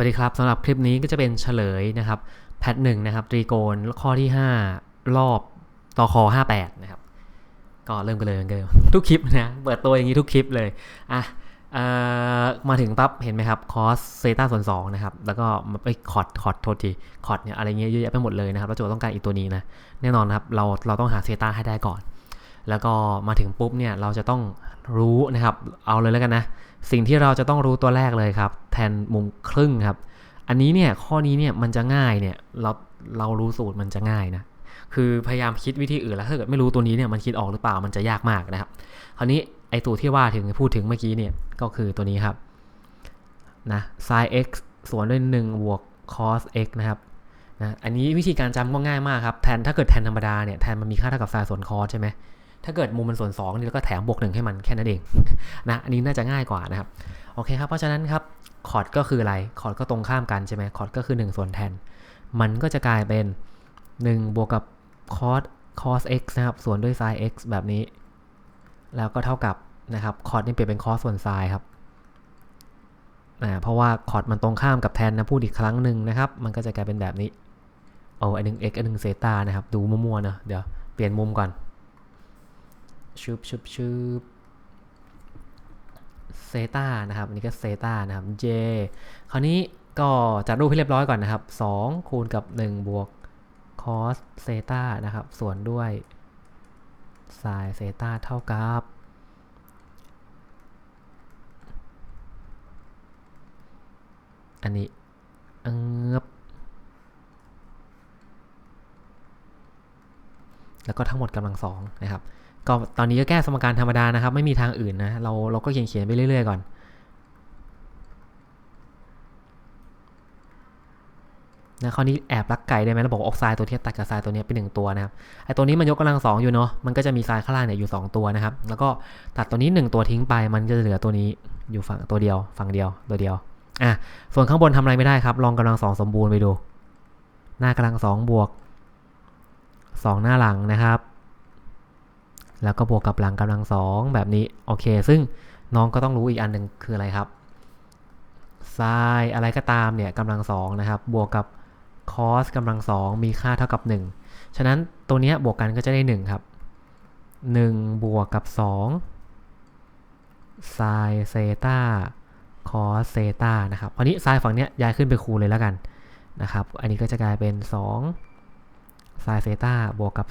วัสดีครับสำหรับคลิปนี้ก็จะเป็นเฉลยนะครับแพทหนึ่งนะครับตรีโกณข้อที่ 5 รอบต่อคอ58 นะครับ ก็เริ่มกันเลยเหมือนเดิมทุกคลิปนะเปิดตัวอย่างนี้ทุกคลิปเลยอะออมาถึงปั๊บเห็นไหมครับคอสเซต้าส่วน2นะครับ แล้วก็ไปคอร์ดคอร์ดโทษทีคอร์ดเนี่ยอะไรเงี้ยเยอะแยะไปหมดเลยนะครับแล้วโจทย์ต้องการอีกตัวนี้นะแน่นอนนะครับเราเราต้องหาเซต้าให้ได้ก่อน แล้วก็มาถึงปุ๊บเนี่ยเราจะต้องรู้นะครับ เอาเลยแล้วกันนะ สิ่งที่เราจะต้องรู้ตัวแรกเลยครับ แทนมุมครึ่งครับ อันนี้เนี่ยข้อนี้เนี่ยมันจะง่ายเนี่ยเราเรารู้สูตรมันจะง่ายนะคือพยายามคิดวิธีอื่นแล้วถ้าเกิดไม่รู้ตัวนี้เนี่ยมันคิดออกหรือเปล่ามันจะยากมากนะครับ คราวนี้ไอตัวที่ว่าถึงพูดถึงเมื่อกี้เนี่ยก็คือตัวนี้ครับนะ sin x ส่วนด้วย1บวก cos x นะครับนะอันนี้วิธีการจำก็ง่ายมากครับแทนถ้าเกิดแทนธรรมดาเนี่ยแทนมันมีค่าเท่ากับ sin ส่วน cos ใช่ไหม ถ้าเกิดมุมมันส่วน2นี่แล้วก็แถมบวกหนึ่งให้มันแค่นั้นเองนะอันนี้น่าจะง่ายกว่านะครับโอเคครับเพราะฉะนั้นครับคอร์ดก็คืออะไรคอร์ดก็ตรงข้ามกันใช่ไหมคอร์ดก็คือ 1 ส่วนแทน มันก็จะกลายเป็น 1 บวกกับ cos cos x นะครับส่วนด้วย sin x แบบนี้ แล้วก็เท่ากับนะครับคอร์ดนี่เปลี่ยนเป็น cos ส่วน sin ครับนะเพราะว่าคอร์ดมันตรงข้ามกับแทนนะพูดอีกครั้งหนึ่งนะครับ มันก็จะกลายเป็นแบบนี้โอ้อันหนึ่ง x อันหนึ่งเซตานะครับ ดูมั่วๆเนอะเดี๋ยวเปลี่ยนมุมก่อน ชุบชุบชุบเซตานะครับ อันนี้ก็เซตานะครับ j คราวนี้ก็จัดรูปให้เรียบร้อยก่อนนะครับ 2 คูณกับ 1 บวก cos เซตานะครับ ส่วนด้วย sin เซตาเท่ากับอันนี้เงบแล้วก็ทั้งหมดกำลังสองนะครับ ก็ตอนนี้ก็แก้สมการธรรมดานะครับ ไม่มีทางอื่นนะ เราเราก็เขียนเขียนไปเรื่อยๆก่อน นะคราวนี้แอบลักไก่ได้ไหมเราบอกออกไซด์ตัวที่ตัดกับไซด์ตัวนี้เป็นหนึ่งตัวนะครับ ไอตัวนี้มันยกกำลังสองอยู่เนาะ มันก็จะมีไซด์ข้างล่างเนี่ยอยู่ 2 ตัวนะครับ แล้วก็ตัดตัวนี้1ตัวทิ้งไป มันจะเหลือตัวนี้อยู่ฝั่งตัวเดียว ฝั่งเดียวตัวเดียว อะ ส่วนข้างบนทำอะไรไม่ได้ครับ ลองกำลังสองสมบูรณ์ไปดู หน้ากำลังสองบวก2หน้าหลังนะครับ แล้วก็บวกกับหลังกำลังสองแบบนี้โอเค ซึ่งน้องก็ต้องรู้อีกอันหนึ่งคืออะไรครับไซน์อะไรก็ตามเนี่ยกำลังสองนะครับ บวกกับ cos กำลังสองมีค่าเท่ากับ 1 ฉะนั้นตัวนี้บวกกันก็จะได้ 1 ครับ 1 บวกกับ2 sin เซต้า cos เซต้านะครับคราวนี้ sin ฝั่งเนี้ยย้ายขึ้นไปคูณเลยแล้วกันนะครับ อันนี้ก็จะกลายเป็น2 sin เซต้าบวกกับ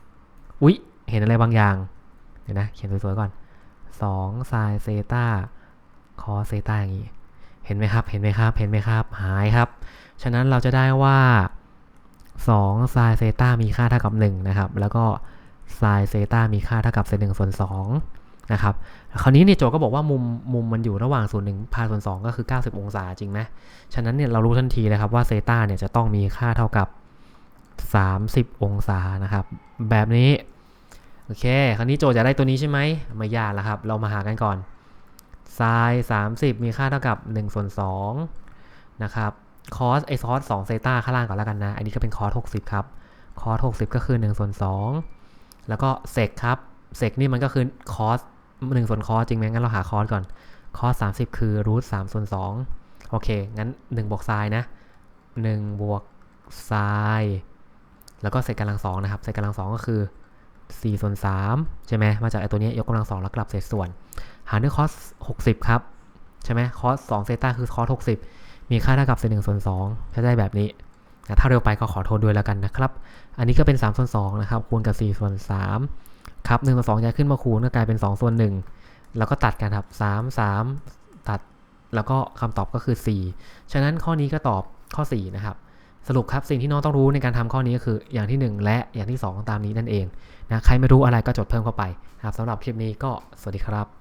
2 อุ๊ย เห็นอะไรบางอย่าง เดี๋ยวนะ เขียนสวยๆก่อน2 sin เซตา cos เซตาอย่างนี้ เห็นไหมครับ เห็นไหมครับ เห็นไหมครับ หายครับ ฉะนั้นเราจะได้ว่า2 sin เซตามีค่าเท่ากับ1นะครับ แล้วก็ sin เซตามีค่าเท่ากับเศษ1ส่วน2นะครับ คราวนี้เนี่ยโจก็บอกว่ามุมมุมมันอยู่ระหว่างส่วน1พาส่วน2ก็คือ 90 องศาจริงไหมฉะนั้นเนี่ยเรารู้ทันทีเลยครับว่าเซตาเนี่ยจะต้องมีค่าเท่ากับ 30 องศานะครับ แบบนี้ โอเค คราวนี้โจทย์จะได้ตัวนี้ใช่ไหมไม่ยากแล้วครับ เรามาหากันก่อน sin 30 มีค่าเท่ากับ1ส่วน2นะครับ cos ไอ cos 2เซต้าข้างล่างก่อนแล้วกันนะ อันนี้ก็เป็น cos 60 ครับ cos 60 ก็คือ1ส่วน2แล้วก็ sec ครับ sec นี่มันก็คือ cos 1ส่วน cos จริงไหมงั้นเราหา cos ก่อน cos 30 คือ root 3ส่วน2โอเค งั้น1บวก sin นะ1บวก sin แล้วก็เศษกำลัง2นะครับเศษกำลัง2ก็คือ 4 ส่วน 3 ใช่ไหมมาจากไอตัวนี้ยกกำลัง 2 แล้วกลับเศษส่วน หารด้วย cos 60 ครับ ใช่ไหม cos 2เซต้าคือ cos 60 มีค่าเท่ากับเศษ1ส่วน2จะได้แบบนี้นะถ้าเร็วไปก็ขอโทษด้วยแล้วกันนะครับ อันนี้ก็เป็น 3 ส่วน2นะครับ คูณกับ 4 ส่วน 3 ครับ1ส่วน2ย้ายขึ้นมาคูณก็กลายเป็น 2 ส่วน 1 แล้วก็ตัดกันครับ 3 3 ตัด แล้วก็คำตอบก็คือ 4 ฉะนั้นข้อนี้ก็ตอบข้อ 4 นะครับ สรุปครับสิ่งที่น้องต้องรู้ในการทำข้อนี้ก็คืออย่างที่ 1 และอย่างที่ 2 ตามนี้นั่นเองนะใครไม่รู้อะไรก็จดเพิ่มเข้าไปนะครับสำหรับคลิปนี้ก็สวัสดีครับ